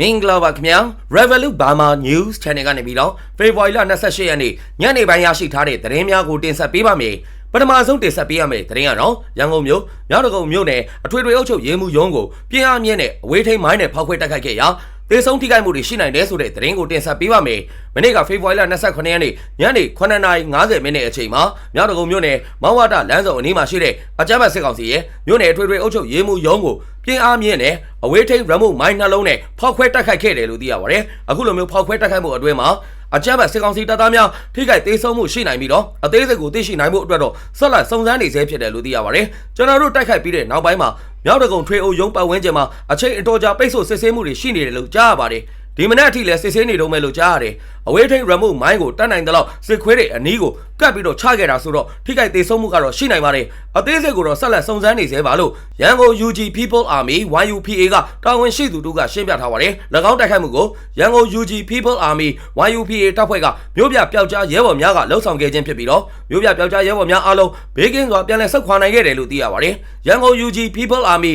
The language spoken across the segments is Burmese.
မင်္ဂလာပါခင်ဗျာ Revolut Burma News Channel ကနေပြီးတော့ February လ28ရက်နေ့ညနေပိုင်းရရှိထားတဲ့သတင်းများကိုတင်ဆက်ပေးပါမယ်ပထမဆုံးတင်ဆက်ပေးရမယ့်သတင်းကတော့ရန်ကုန်မြို့မြောက်ဒဂုံမြို့နယ်အထွေထွေအုပ်ချုပ်ရေးမှူးရုံးကိုပြင်းအားမြင့်တဲ့အဝေးထိန်မိုင်းနဲ့ဖောက်ခွဲတိုက်ခိုက်ခဲ့ရာ သေဆုံးထိခိုက်မှုတွေရှိနိုင်တယ်ဆိုတဲ့သတင်းကိုတင်ဆက်ပေးပါမယ်။မနေ့ကဖေဖော်ဝါရီလ29ရက်နေ့ညနေ9:50မိနစ်အချိန်မှာမြောက်ဒဂုံမြို့နယ်မောင်ဝါဒလမ်းစုံအနီးမှာရှိတဲ့အကြမ်းဖက်စစ်ကောင်စီရဲ့မြို့နယ်အထွေထွေအုပ်ချုပ်ရေးမှူးရုံးကိုပြင်းအားမြင့်တဲ့အဝေးထိန် remote မိုင်းနှလုံးနဲ့ဖောက်ခွဲတိုက်ခိုက်ခဲ့တယ်လို့သိရပါတယ်။အခုလိုမျိုးဖောက်ခွဲတိုက်ခိုက်မှုအတွင်းမှာ အကြမ်းဖက်စစ်ကောင်စီတပ်သားများထိခိုက်သေးဆုံးမှုရှိနိုင်ပြီးတော့အသေးစိတ်ကိုသိရှိနိုင်မှုအတွက်တော့ဆက်လက်စုံစမ်းနေဆဲဖြစ်တယ်လို့သိရပါတယ်။ကျွန်တော်တို့တိုက်ခိုက်ပြီးတဲ့နောက်ပိုင်းမှာမြောက်ဒဂုံထွေအိုရုံးပတ်ဝန်းကျင်မှာအချိန်အတော်ကြာပိတ်ဆို့စစ်ဆေးမှုတွေရှိနေတယ်လို့ကြားရပါတယ်။ဒီမနေ့အထိလည်းစစ်ဆေးနေတော့မယ်လို့ကြားရတယ်။အဝေးထိန် remote မိုင်းကိုတတ်နိုင်တဲ့လောက်စစ်ခွေးတွေအနီးကို ကတ်ပြီးတော့ချခဲ့တာဆိုတော့ထိခိုက်သေးဆုံးမှုကတော့ရှိနိုင်ပါတယ်။အသေးစိတ်ကိုတော့ဆက်လက်စုံစမ်းနေသေးပါလို့ရန်ကုန် UG People Army YUPA ကတာဝန်ရှိသူတို့ကရှင်းပြထားပါတယ်။၎င်းတိုက်ခိုက်မှုကိုရန်ကုန် UG People Army YUPA တပ်ဖွဲ့ကမြို့ပြပျောက်ကြားရဲဘော်များကလှုပ်ဆောင်ခဲ့ခြင်းဖြစ်ပြီးတော့မြို့ပြပျောက်ကြားရဲဘော်များအားလုံးဘေးကင်းစွာပြန်လည်ဆုတ်ခွာနိုင်ခဲ့တယ်လို့သိရပါတယ်။ရန်ကုန် UG People Army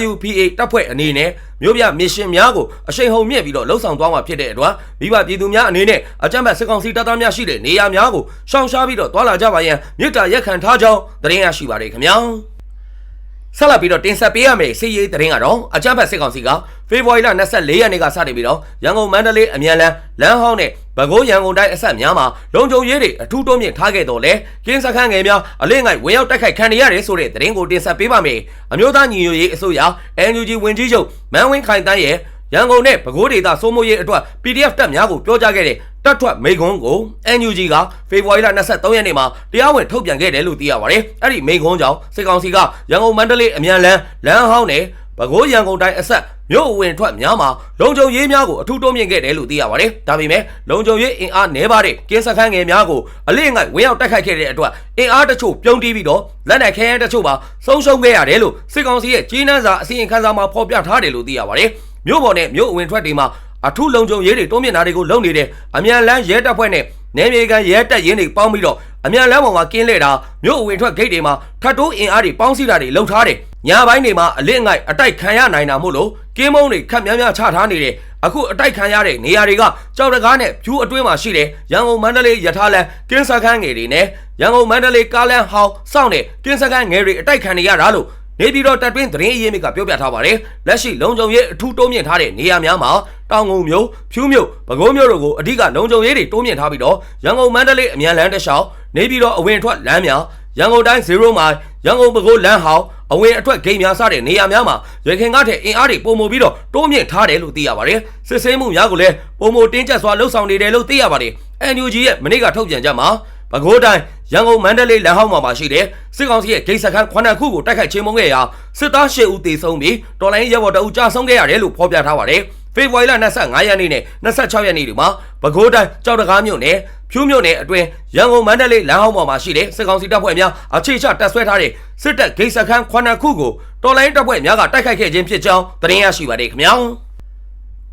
YUPA တပ်ဖွဲ့အနေနဲ့မြို့ပြမစ်ရှင်များကိုအရှိန်ဟုန်မြင့်ပြီးတော့လှုပ်ဆောင်သွားမှာဖြစ်တဲ့အတွက်မိဘပြည်သူများအနေနဲ့အကြမ်းဖက်စစ်ကောင်စီတပ်သားများရှိတဲ့နေရာများကိုရှောင်ရှားပြီးတော့တွာလာကြပါရန်မြစ်တာရက်ခံထားကြောင်းသတင်းရရှိပါတယ်ခင်ဗျာဆက်လက်ပြီးတော့တင်ဆက်ပေးရမယ့်စီးရေးသတင်းကတော့အကြမ်းဖက်စစ်ကောင်စီကဖေဖော်ဝါရီလ24ရက်နေ့ကစတင်ပြီးတော့ရန်ကုန်မန္တလေးအမြန်လန်းလမ်းဟောင်းနဲ့ဗကိုးရန်ကုန်တိုင်းအဆက်များမှာလုံခြုံရေးတွေအထူးတိုးမြင့်ထားခဲ့တော့လေကင်းစခန်းငယ်များအလေးငိုက်ဝင်ရောက်တိုက်ခိုက်ခံရရတယ်ဆိုတဲ့သတင်းကိုတင်ဆက်ပေးပါမယ်အမျိုးသားညီညွတ်ရေးအစိုးရ NUG ဝင်ကြီးချုပ်မန်းဝင်းခိုင်တန်းရဲ့ ရန်ကုန်နဲ့ပဲခူးဒေသစိုးမိုးရေးအတွက် PDF တပ်များကိုပြောကြားခဲ့တဲ့တပ်ထွက်မိခွန်းကို NUG ကဖေဖော်ဝါရီလ23ရက်နေ့မှာတရားဝင်ထုတ်ပြန်ခဲ့တယ်လို့သိရပါတယ်။အဲ့ဒီမိခွန်းကြောင့်စစ်ကောင်စီကရန်ကုန်မန္တလေးအမြန်လန်းလမ်းဟောင်းနဲ့ပဲခူးရန်ကုန်တိုင်းအဆက်မြို့အဝင်ထွက်များမှာလုံခြုံရေးများကိုအထူးတိုးမြင့်ခဲ့တယ်လို့သိရပါတယ်။ဒါပေမဲ့လုံခြုံရေးအင်အားနည်းပါတဲ့ကင်းစခန်းငယ်များကိုအလေးငိုက်ဝင်ရောက်တိုက်ခိုက်ခဲ့တဲ့အတွက်အင်အားတချို့ပြုံးတီးပြီးတော့လက်နက်ခဲယမ်းတချို့ပါဆုံးရှုံးခဲ့ရတယ်လို့စစ်ကောင်စီရဲ့ကြီးနှန်းစာအစီရင်ခံစာမှာဖော်ပြထားတယ်လို့သိရပါတယ်။ မြို့ပေါ်နဲ့မြို့အဝင်ထွက်တွေမှာအထူးလုံခြုံရေးတွေတိုးမြင့်တာတွေကိုလုပ်နေတဲ့အမြန်လန်းရဲတပ်ဖွဲ့နဲ့နယ်မြေကန်ရဲတပ်ရင်းတွေပေါင်းပြီးတော့အမြန်လန်းပေါ်မှာကင်းလှည့်တာမြို့အဝင်ထွက်ဂိတ်တွေမှာထပ်တိုးအင်အားတွေပေါင်းစည်းတာတွေလုပ်ထားတယ်။ညပိုင်းတွေမှာအလစ်ငိုက်အတိုက်ခံရနိုင်တာမို့လို့ကင်းမုံတွေခက်များများချထားနေတယ်။အခုအတိုက်ခံရတဲ့နေရာတွေကကြောက်တကားနဲ့ဖြူးအတွင်းမှာရှိတယ်။ရန်ကုန်မန္တလေးရထားလမ်းကင်းစခန်းငယ်တွေနဲ့ရန်ကုန်မန္တလေးကားလမ်းဟောင်းစောင့်တဲ့ကင်းစခန်းငယ်တွေအတိုက်ခံနေရတာလို့ နေပြည်တော်တပ်တွင်းသတင်းအရေးမြစ်ကပြောပြထားပါတယ်။လက်ရှိလုံခြုံရေးအထူးတိုးမြင့်ထားတဲ့နေရာများမှာတောင်ငုံမြို့ဖြူးမြို့ပဲခူးမြို့တို့ကိုအဓိကလုံခြုံရေးတွေတိုးမြင့်ထားပြီးတော့ရန်ကုန်မန္တလေးအမြန်လမ်းတစ်လျှောက်နေပြည်တော်အဝင်ထွက်လမ်းများရန်ကုန်တိုင်း0မိုင်ရန်ကုန်ပဲခူးလမ်းဟောင်းအဝင်အထွက်ဂိတ်များစတဲ့နေရာများမှာရခိုင်ကတဲ့အင်အားတွေပုံမပြီးတော့တိုးမြင့်ထားတယ်လို့သိရပါတယ်။စစ်ဆေးမှုများကိုလည်းပုံမတင်းကျပ်စွာလှုပ်ဆောင်နေတယ်လို့သိရပါတယ်။ NUG ရဲ့မနေ့ကထုတ်ပြန်ကြမှာပဲခူးတိုင်း ရန်ကုန်မန္တလေးလမ်းဟောင်းမှာမှာရှိတဲ့စစ်ကောင်စီရဲ့ဂိတ်စခန်းခွနခုကိုတိုက်ခိုက်ချင်းမုံခဲ့ရာစစ်သား၈ဦးသေဆုံးပြီးတော်လိုင်းရဲဘော်တအူကြာဆုံးခဲ့ရတယ်လို့ဖော်ပြထားပါတယ်။ဖေဖော်ဝါရီလ25ရက်နေ့နဲ့26ရက်နေ့တွေမှာပဲခူးတိုင်းကြောက်တကားမြို့နယ်ဖြူးမြို့နယ်အတွင်းရန်ကုန်မန္တလေးလမ်းဟောင်းပေါ်မှာရှိတဲ့စစ်ကောင်စီတပ်ဖွဲ့များအခြေချတပ်ဆွဲထားတဲ့စစ်တပ်ဂိတ်စခန်းခွနခုကိုတော်လိုင်းတပ်ဖွဲ့များကတိုက်ခိုက်ခဲ့ခြင်းဖြစ်ကြောင်းသတင်းရရှိပါတယ်ခင်ဗျာ။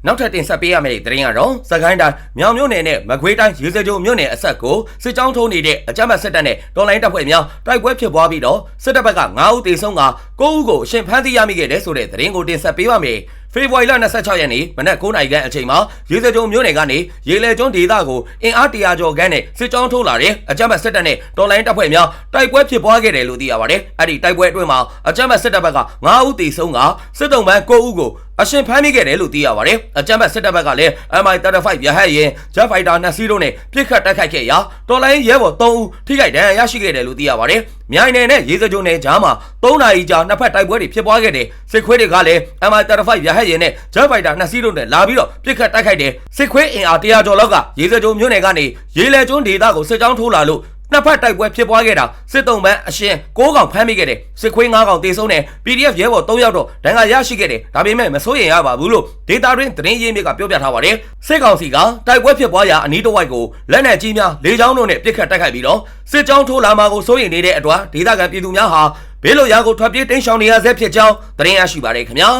နောက်ထပ်တင်ဆက်ပေးရမယ့်သတင်းကတော့စကိုင်းတိုင်းမြောင်မြို့နယ်နဲ့မကွေးတိုင်းရေစကြိုမြို့နယ်အဆက်ကိုစစ်ကြောင်းထိုးနေတဲ့အကြမ်းဖက်စစ်တပ်နဲ့တော်လိုင်းတပ်ဖွဲ့များတိုက်ပွဲဖြစ်ပွားပြီးတော့စစ်တပ်ဘက်က9ဦးသေဆုံးက9ဦးကိုအရှင်ဖမ်းဆီးရမိခဲ့တဲ့ဆိုတဲ့သတင်းကိုတင်ဆက်ပေးပါမယ်။ဖေဖော်ဝါရီလ26ရက်နေ့မနက်9:00နာရီခန့်အချိန်မှာရေစကြိုမြို့နယ်ကနေရေလေကျွန်းဒေသကိုအင်အားတရာကျော်ခန့်နဲ့စစ်ကြောင်းထိုးလာတဲ့အကြမ်းဖက်စစ်တပ်နဲ့တော်လိုင်းတပ်ဖွဲ့များတိုက်ပွဲဖြစ်ပွားခဲ့တယ်လို့သိရပါတယ်။အဲ့ဒီတိုက်ပွဲအတွင်းမှာအကြမ်းဖက်စစ်တပ်ဘက်က9ဦးသေဆုံးကစစ်တုံးပန်း9ဦးကိုအရှင်ဖမ်းမိခဲ့တယ်လို့သိရပါတယ်။အကြမ်းဖက်စစ်တပ်ဘက်ကလည်း MI35 ရဟတ်ရင် Jet Fighter 2စီးတို့နဲ့ပြစ်ခတ်တိုက်ခိုက်ခဲ့ရာတော်လိုင်းရဲဘော်3ဦးထိခိုက်ဒဏ်ရာရရှိခဲ့တယ်လို့သိရပါတယ်။မြိုင်နယ်နဲ့ရေစကြိုနယ်ကြားမှာ3နာရီကြာနှစ်ဖက်တိုက်ပွဲတွေဖြစ်ပွားခဲ့တယ်။စစ်ခွေးတွေကလည်း MI35 ရဟတ်ရင်နဲ့ Jet Fighter 2စီးတို့နဲ့လာပြီးတော့ပြစ်ခတ်တိုက်ခိုက်တယ်။စစ်ခွေးအင်အား100ကျော်လောက်ကရေစကြိုမြို့နယ်ကနေရေလဲကျွန်းဒေသကိုစစ်ကြောင်းထိုးလာလို့ နှစ်ဖက်တိုက်ပွဲဖြစ်ပွားခဲ့တာစစ်တုံးပန်းအရှင်6កောင်ဖမ်းမိခဲ့တယ်စစ်ခွေး9កောင်တေဆုံးတယ် PDF ရဲဘော်3ယောက်တော့ဒဏ်ရာရရှိခဲ့တယ်ဒါပေမဲ့မစိုးရင်ရပါဘူးလို့ဒေတာတွင်သတင်းရင်းမြစ်ကပြောပြထားပါတယ်စစ်ကောင်စီကတိုက်ပွဲဖြစ်ပွားရာအနီးတစ်ဝိုက်ကိုလက်နက်ကြီးများလေကြောင်းတို့နဲ့ပစ်ခတ်တိုက်ခိုက်ပြီးတော့စစ်ကြောင်းထိုးလာမှာကိုစိုးရင်နေတဲ့အတွက်ဒေသခံပြည်သူများဟာဘေးလွတ်ရာကိုထွက်ပြေးတိမ်းရှောင်နေရဆဲဖြစ်ကြောင်းသတင်းရရှိပါတယ်ခင်ဗျာ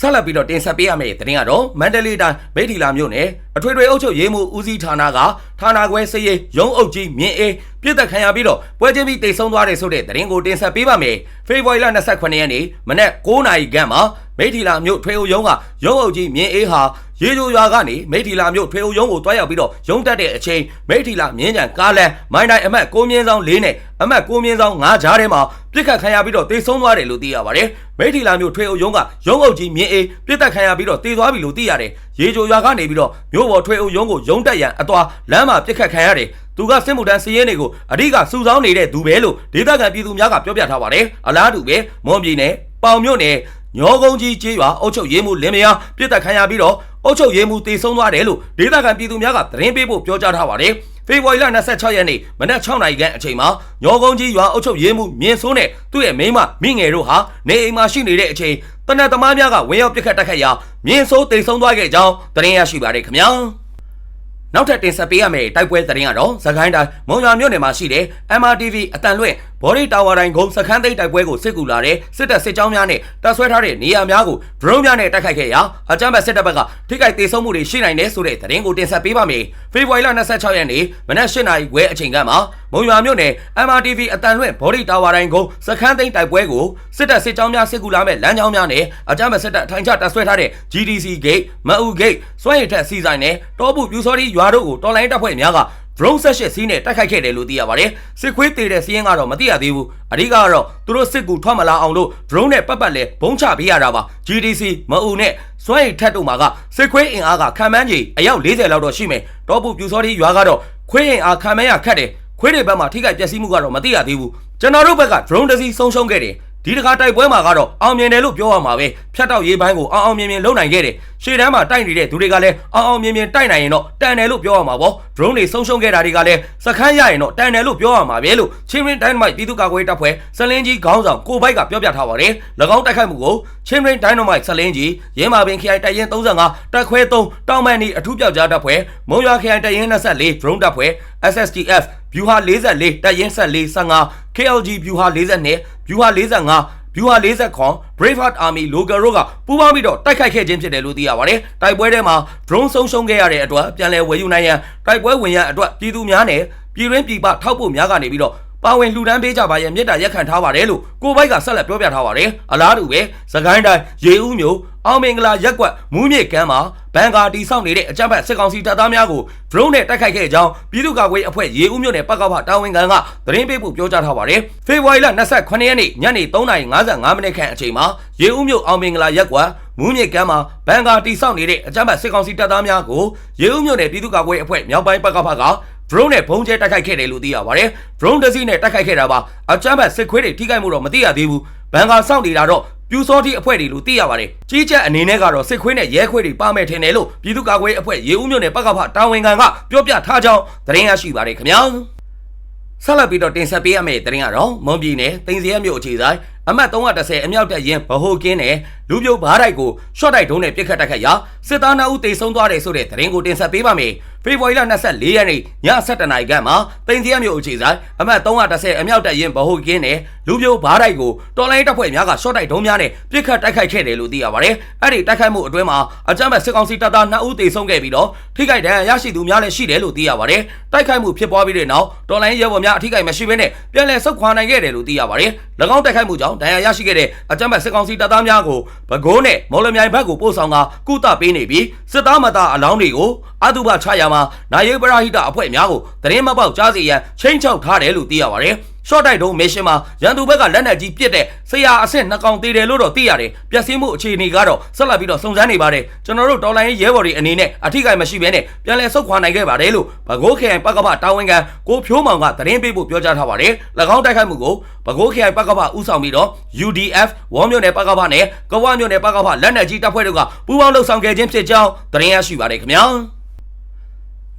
ဆက်လက်ပြီးတော့တင်ဆက်ပေးရမယ့်သတင်းကတော့မန္တလေးတိုင်းမိထီလာမြို့နယ်အထွေထွေအုပ်ချုပ်ရေးမှူးဦးစီးဌာနကဌာနခွဲစရေးရုံးအုပ်ကြီးမြင်းအေးပြစ်သက်ခံရပြီးတော့ပွဲချင်းပြီးတိတ်ဆုံးသွားတယ်ဆိုတဲ့သတင်းကိုတင်ဆက်ပေးပါမယ်ဖေဖော်ဝါရီလ28ရက်နေ့မနက်9:00နာရီခန့်မှာမမိထီလာမြို့ထွေအုပ်ရုံးကရုံးအုပ်ကြီးမြင်းအေးဟာရေချိုရွာကနေမိထီလာမြို့ထွေအုပ်ရုံးကိုတွားရောက်ပြီးတော့ရုံးတက်တဲ့အချိန်မိထီလာမြင်းကြံကားလန်မိုင်းတိုင်းအမတ်ကိုမြင်းဆောင်၄နဲ့အမတ်ကိုမြင်းဆောင်၅ကြားထဲမှာပြစ်ခတ်ခံရပြီးတော့တေဆုံးသွားတယ်လို့သိရပါတယ်မိထီလာမြို့ထွေအုပ်ရုံးကရုံးအုပ်ကြီးမြင်းအေးပြစ်တက်ခံရပြီးတော့တေသွားပြီလို့သိရတယ်ရေချိုရွာကနေပြီးတော့မြို့ပေါ်ထွေအုပ်ရုံးကိုရုံးတက်ရန်အသွာလမ်းမှာပြစ်ခတ်ခံရတယ်သူကစစ်မှုထမ်းစီးရဲတွေကိုအဓိကစုဆောင်းနေတဲ့သူပဲလို့ဒေသခံပြည်သူများကပြောပြထားပါတယ်အလားတူပဲမွန်ပြည်နယ်ပေါင်မြို့နယ်ညောကုန်းကြီးကျေးရွာအုပ်ချုပ်ရေးမှူးလင်မယားပြစ်တက်ခံရပြီးတော့အုပ်ချုပ်ရေးမှူးတေဆုံးသွားတယ်လို့ဒေသခံပြည်သူများကသတင်းပေးဖို့ပြောကြားထားပါတယ်ဖေဖော်ဝါရီလ26ရက်နေ့မနက်6နာရီခန့်အချိန်မှာညောကုန်းကြီးရွာအုပ်ချုပ်ရေးမှူးမြင်းစိုးနဲ့သူ့ရဲ့မိန်းမမိငယ်တို့ဟာနေအိမ်မှာရှိနေတဲ့အချိန် တနက်သမားများကဝင်ရောက်ပစ်ခတ်တိုက်ခိုက်ရာမြင်းစိုးတေဆုံးသွားခဲ့ကြောင်းသတင်းရရှိပါတယ်ခင်ဗျာနောက်ထပ်တင်ဆက်ပေးရမယ့်တိုက်ပွဲသတင်းကတော့သခိုင်းတိုင်းမုံရွာမြို့နယ်မှာရှိတဲ့ MRTV အတန်လွင့်ဘော်ဒီတာဝါတိုင်းကုန်းစခန်းသိမ်းတိုက်ပွဲကိုစစ်ကူလာတဲ့စစ်တပ်စစ်ကြောင်းများနဲ့တပ်ဆွဲထားတဲ့နေရာများကိုဒရုန်းများနဲ့တိုက်ခိုက်ခဲ့ရာအကြမ်းဖက်စစ်တပ်ဘက်ကထိခိုက်ဒေဆုံးမှုတွေရှိနိုင်တယ်ဆိုတဲ့သတင်းကိုတင်ဆက်ပေးပါမယ်။ဖေဖော်ဝါရီလ26ရက်နေ့မနက်၈နာရီခွဲအချိန်ကမှ မုံရွာမြို့နယ် MRTV အတန်လွင့်ဘော်ဒီတာဝါတိုင်းကုန်းစခန်းသိမ်းတိုက်ပွဲကိုစစ်တပ်စစ်ကြောင်းများစစ်ကူလာမဲ့လမ်းကြောင်းများနဲ့အကြမ်းဖက်စစ်တပ်ထိုင်ချတပ်ဆွဲထားတဲ့ GDC Gate မအူ Gate စွမ်းရည်ထက်စီဆိုင်နဲ့တောပုပြူစော်ဒီရွာတို့ကိုတော်လိုင်းတပ်ဖွဲ့များက drone ဆက်ရှစ်စီးနဲ့တိုက်ခိုက်ခဲ့တယ်လို့သိရပါတယ်စစ်ခွေးတေတဲ့စီးရင်ကတော့မသိရသေးဘူးအဓိကကတော့သူတို့စစ်ကူထွက်မလာအောင်လို့ drone နဲ့ပတ်ပတ်လဲဘုံချပေးရတာပါ GDC မအူနဲ့စွမ်းရည်ထက်တို့မှာကစစ်ခွေးအင်အားကခံမှန်းကြီးအယောက်40လောက်တော့ရှိမယ်တောပုပြူစော်ဒီရွာကတော့ခွေးအင်အားခံမှန်းရခတ်တယ် ခွေးတွေဘက်မှာထိခိုက်ပျက်စီးမှုကတော့မသိရသေးဘူးကျွန်တော်တို့ဘက်က drone တစ်စီးဆုံးရှုံးခဲ့တယ်ဒီတခါတိုက်ပွဲမှာကတော့အောင်မြင်တယ်လို့ပြောရမှာပဲဖြတ်တောက်ရေးပိုင်းကိုအောင်အောင်မြင်မြင်လုပ်နိုင်ခဲ့တယ်ရှေ့တန်းမှာတိုက်နေတဲ့သူတွေကလည်းအောင်အောင်မြင်မြင်တိုက်နိုင်ရင်တော့တန်တယ်လို့ပြောရမှာပေါ့ drone တွေဆုံးရှုံးခဲ့တာတွေကလည်းစခန်းရရင်တော့တန်တယ်လို့ပြောရမှာပဲလို့ချင်းရင်း dynamite ပြည်သူ့ကာကွယ်ရေးတပ်ဖွဲ့စလင်းကြီးခေါင်းဆောင်ကိုဘိုက်ကပြောပြထားပါတယ်၎င်းတိုက်ခိုက်မှုကိုချင်းရင်း dynamite စလင်းကြီးရင်းမာပင်ခရိုင်တိုက်ရင်35တက်ခွဲ3တောင်မန်နီအထူးပြောက်ကြားတပ်ဖွဲ့မုံရွာခရိုင်တိုက်ရင်24 drone တပ်ဖွဲ့ SSTF ဗျူဟာ44တက်ရင်74 15 KLG ဗျူဟာ42ဗျူဟာ45ဗျူဟာ40ခွန် Braveheart Army Local တို့ကပူးပေါင်းပြီးတော့တိုက်ခိုက်ခဲ့ခြင်းဖြစ်တယ်လို့သိရပါတယ်။တိုက်ပွဲထဲမှာ drone ဆုံးရှုံးခဲ့ရတဲ့အတွက်ပြန်လည်ဝယ်ယူနိုင်ရန်တိုက်ပွဲဝင်ရန်အတွက်ပြည်သူများနဲ့ပြည်ရင်းပြည်ပထောက်ပို့များကနေပြီးတော့ ပါဝင်လှူဒန်းပေးကြပါရဲ့မြေတားရက်ခံထားပါတယ်လို့ကိုဘိုက်ကဆက်လက်ပြောပြထားပါတယ်။အလားတူပဲသခိုင်းတိုင်းရေဦးမျိုးအောင်မင်္ဂလာရက်ကွက်မူးမြေကမ်းမှာဘန်ကာတီဆောက်နေတဲ့အကြမ်းဖက်စစ်ကောင်စီတပ်သားများကို drone နဲ့တိုက်ခိုက်ခဲ့ကြောင်းပြည်သူ့ကာကွယ်အဖွဲ့ရေဦးမြို့နယ်ပကဖတာဝန်ခံကသတင်းပေးဖို့ပြောကြားထားပါတယ်။ဖေဖော်ဝါရီလ28ရက်နေ့ညနေ3:55မိနစ်ခန့်အချိန်မှာရေဦးမြို့အောင်မင်္ဂလာရက်ကွက်မူးမြေကမ်းမှာဘန်ကာတီဆောက်နေတဲ့အကြမ်းဖက်စစ်ကောင်စီတပ်သားများကိုရေဦးမြို့နယ်ပြည်သူ့ကာကွယ်အဖွဲ့မြောက်ပိုင်းပကဖက drone နဲ့ဘုံကျဲတိုက်ခိုက်ခဲ့တယ်လို့သိရပါတယ်။ drone တစ်စီးနဲ့တိုက်ခိုက်ခဲ့တာပါ။အကြမ်းဖက်စစ်ခွေးတွေထိခိုက်မှုတော့မသိရသေးဘူး။ဘန်ကာစောင့်နေတာတော့ပြူစောတိအဖွဲ့တွေလို့သိရပါတယ်။ကြီးကြပ်အနေနဲ့ကတော့စစ်ခွေးနဲ့ရဲခွေးတွေပါမယ်ထင်တယ်လို့ပြည်သူ့ကာကွယ်ရေးအဖွဲ့ရေဦးမြို့နယ်ပကဖတာဝန်ခံကပြောပြထားကြောင်းသတင်းရရှိပါတယ်ခင်ဗျာ။ဆက်လက်ပြီးတော့တင်ဆက်ပေးရမယ့်သတင်းကတော့မွန်ပြည်နယ်တင်စီရမြို့အခြေဆိုင်အမှတ်330အမြောက်တက်ရင်ဗဟိုကင်းနဲ့လူပြိုဘားတိုက်ကိုရှော့တိုက်ဒုံးနဲ့ပြစ်ခတ်တိုက်ခတ်ရာစစ်သား2ဦးတေဆုံးသွားတယ်ဆိုတဲ့သတင်းကိုတင်ဆက်ပေးပါမယ်။ဖေဖော်ဝါရီလ24ရက်နေ့ည7:00နာရီခန့်မှာတင်စီရမြို့အခြေဆိုင်အမှတ်330အမြောက်တက်ရင်ဗဟိုကင်းနဲ့လူပြိုဘားတိုက်ကိုတော်လိုင်းတပ်ဖွဲ့များကရှော့တိုက်ဒုံးများနဲ့ပြစ်ခတ်တိုက်ခိုက်ခဲ့တယ်လို့သိရပါတယ်။အဲ့ဒီတိုက်ခိုက်မှုအတွင်းမှာအကြမ်းဖက်စစ်ကောင်စီတပ်သား2ဦးတေဆုံးခဲ့ပြီးတော့ထိခိုက်ဒဏ်ရာရရှိသူများလည်းရှိတယ်လို့သိရပါတယ်။တိုက်ခိုက်မှုဖြစ်ပွားပြီးတဲ့နောက်တော်လိုင်းရဲဘော်များအထိခိုက်မရှိဘဲနဲ့ပြန်လည်ဆုတ်ခွာနိုင်ခဲ့တယ်လို့သိရပါတယ်။၎င်းတိုက်ခိုက်မှုကြောင့်ဒဏ်ရာရရှိခဲ့တဲ့အကြမ်းဖက်စစ်ကောင်စီတပ်သားများကိုဗကိုးနဲ့မော်လမြိုင်ဘက်ကိုပို့ဆောင်ကကုသပေးနေပြီးစစ်သားမသားအလောင်းတွေကိုအတုပချရမှာနိုင်ရေးပရာဟိတအဖွဲ့များကိုသတင်းမပေါက်ကြားစီရန်ချိန်ချောက်ထားတယ်လို့သိရပါတယ်။ ရှော့တိုက်တုံးမစ်ရှင်မှာရန်သူဘက်ကလက်နက်ကြီးပစ်တဲ့ဆရာအဆင့်နှစ်ကောင်သေးတယ်လို့တော့သိရတယ်။ပျက်စီးမှုအခြေအနေကတော့ဆက်လက်ပြီးတော့စုံစမ်းနေပါတယ်။ကျွန်တော်တို့တော်လိုင်းရေးရဲဘော်တွေအနေနဲ့အထိကိမရှိဘဲနဲ့ပြန်လည်ဆုတ်ခွာနိုင်ခဲ့ပါတယ်လို့ဘကိုးခရိုင်ပကပတာဝန်ခံကိုဖြိုးမောင်ကသတင်းပေးဖို့ပြောကြားထားပါတယ်။၎င်းတိုက်ခိုက်မှုကိုဘကိုးခရိုင်ပကပဦးဆောင်ပြီးတော့ UDF ဝေါ်မြို့နယ်ပကပနဲ့ကဝမြို့နယ်ပကပလက်နက်ကြီးတပ်ဖွဲ့တို့ကပူးပေါင်းလှုပ်ဆောင်ခဲ့ခြင်းဖြစ်ကြောင်းသတင်းရရှိပါတယ်ခင်ဗျာ။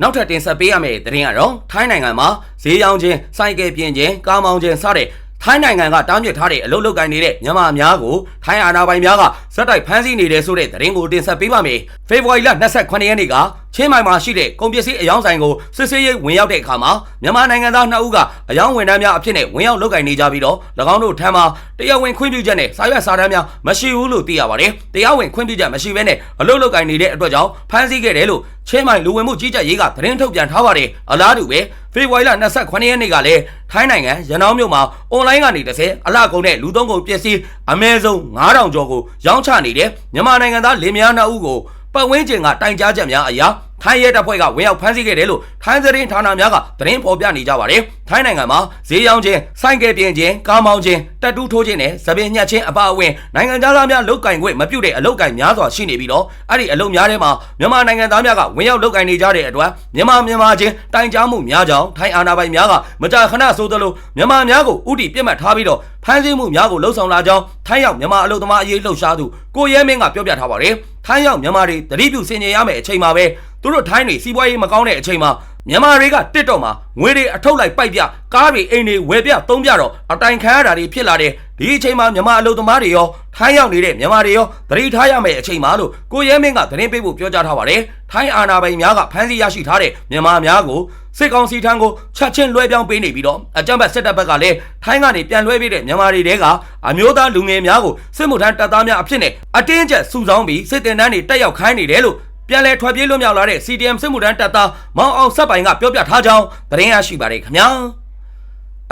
နောက်ထပ်တင်ဆက်ပေးရမယ့်သတင်းကတော့ထိုင်းနိုင်ငံမှာဈေးရောင်းခြင်းစိုက်ကယ်ပြင်ခြင်းကားမောင်းခြင်းစတဲ့ ထိုင်းနိုင်ငံကတားမြစ်ထားတဲ့အလုပ်လုပ်ကိုင်နေတဲ့မြန်မာများကိုထိုင်းအာဏာပိုင်များကစက်တိုက်ဖမ်းဆီးနေတယ်ဆိုတဲ့သတင်းကိုတင်ဆက်ပေးပါမယ်။ဖေဖော်ဝါရီလ28ရက်နေ့ကချင်းမိုင်မှာရှိတဲ့ကုန်ပစ္စည်းအယောင်းဆိုင်ကိုစစ်ဆေးရေးဝင်ရောက်တဲ့အခါမှာမြန်မာနိုင်ငံသား2ဦးကအယောင်းဝန်ထမ်းများအဖြစ်နဲ့ဝင်ရောက်လုပ်ကိုင်နေကြပြီးတော့၎င်းတို့ထံမှာတရားဝင်ခွင့်ပြုချက်နဲ့စာရွက်စာတမ်းများမရှိဘူးလို့သိရပါတယ်။တရားဝင်ခွင့်ပြုချက်မရှိဘဲနဲ့အလုပ်လုပ်ကိုင်နေတဲ့အတွက်ကြောင့်ဖမ်းဆီးခဲ့တယ်လို့ချင်းမိုင်လူဝင်မှုကြီးကြပ်ရေးကသတင်းထုတ်ပြန်ထားပါတယ်။အလားတူပဲ ဖေဖော်ဝါရီလ28ရက်နေ့ကလည်းထိုင်းနိုင်ငံရန်အောင်မြို့မှာအွန်လိုင်းကနေတစ်ဆယ်အလှကုန်တဲ့လူသုံးကုန်ပစ္စည်းအမဲဆုံး9000ကျော်ကိုရောင်းချနေတဲ့မြန်မာနိုင်ငံသားလင်မယားနှစ်ဦးကိုပတ်ဝန်းကျင်ကတိုင်ကြားချက်များအရာ ထိုင်းရဲတပ်ဖွဲ့ကဝင်ရောက်ဖမ်းဆီးခဲ့တယ်လို့ထိုင်းသတင်းဌာနများကသတင်းဖော်ပြနေကြပါတယ်။ထိုင်းနိုင်ငံမှာဈေးရောင်းခြင်း၊စိုက်ကယ်ပြင်ခြင်း၊ကားမောင်းခြင်း၊တက်တူးထိုးခြင်းနဲ့သပင်ညှက်ခြင်းအပါအဝင်နိုင်ငံသားများလုတ်ကင်ခွင့်မပြုတဲ့အလုတ်ကင်များစွာရှိနေပြီးတော့အဲ့ဒီအလုတ်များထဲမှာမြန်မာနိုင်ငံသားများကဝင်ရောက်လုတ်ကင်နေကြတဲ့အတွက်မြန်မာမြန်မာချင်းတိုင်ကြားမှုများကြောင့်ထိုင်းအာဏာပိုင်များကမကြာခဏဆိုသလိုမြန်မာများကိုဥတီပြစ်မှတ်ထားပြီးတော့ဖမ်းဆီးမှုများကိုလှုံ့ဆော်လာကြောင်းထိုင်းရောက်မြန်မာအလုတ်သမားအရေးလှုပ်ရှားသူကိုရဲမင်းကပြောပြထားပါတယ်။ထိုင်းရောက်မြန်မာတွေတတိပြုဆင်ញင်ရမယ့်အချိန်မှာပဲ သူတို့ထိုင်းတွေစီးပွားရေးမကောင်းတဲ့အချိန်မှာမြန်မာတွေကတစ်တော့မှာငွေတွေအထုတ်လိုက်ပိုက်ပြကားတွေအိမ်တွေဝယ်ပြသုံးပြတော့အတိုင်ခံရတာတွေဖြစ်လာတယ်ဒီအချိန်မှာမြန်မာအလုပ်သမားတွေရောထိုင်းရောက်နေတဲ့မြန်မာတွေရောသတိထားရမယ့်အချိန်မှာလို့ကိုရဲမင်းကသတင်းပေးဖို့ပြောကြားထားပါတယ်ထိုင်းအာဏာပိုင်များကဖမ်းဆီးရရှိထားတဲ့မြန်မာများကိုစစ်ကောင်စီထံကိုချက်ချင်းလွှဲပြောင်းပေးနေပြီးတော့အကြမ်းဖက်စစ်တပ်ဘက်ကလည်းထိုင်းကနေပြန်လွှဲပေးတဲ့မြန်မာတွေတဲကအမျိုးသားလူငယ်များကိုစစ်မှုထမ်းတပ်သားများအဖြစ်နဲ့အတင်းကျပ်စုဆောင်းပြီးစစ်တင်တန်းတွေတက်ရောက်ခိုင်းနေတယ်လို့ ပြန်လဲထွက်ပြေးလွတ်မြောက်လာတဲ့ CDM စစ်မှုထမ်းတပ်သားမောင်အောင်ဆက်ပိုင်ကပြောပြထားကြောင်းသတင်းရရှိပါတယ်ခင်ဗျာ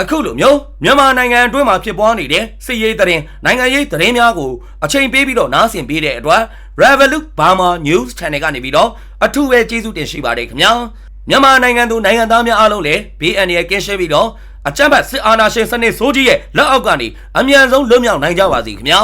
အခုလိုမျိုးမြန်မာနိုင်ငံအတွင်းမှာဖြစ်ပွားနေတဲ့စစ်ရေးသတင်းနိုင်ငံရေးသတင်းများကိုအချိန်ပေးပြီးတော့နားဆင်ပေးတဲ့အတွက် Revolut Burma News Channel ကနေပြီးတော့အထူးပဲကျေးဇူးတင်ရှိပါတယ်ခင်ဗျာမြန်မာနိုင်ငံသူနိုင်ငံသားများအားလုံးလည်း BN ရဲ့ကင်းရှင်းပြီးတော့အကြမ်းဖက်စစ်အာဏာရှင်စနစ်ဆိုးကြီးရဲ့လက်အောက်ကနေအမြန်ဆုံးလွတ်မြောက်နိုင်ကြပါစေခင်ဗျာ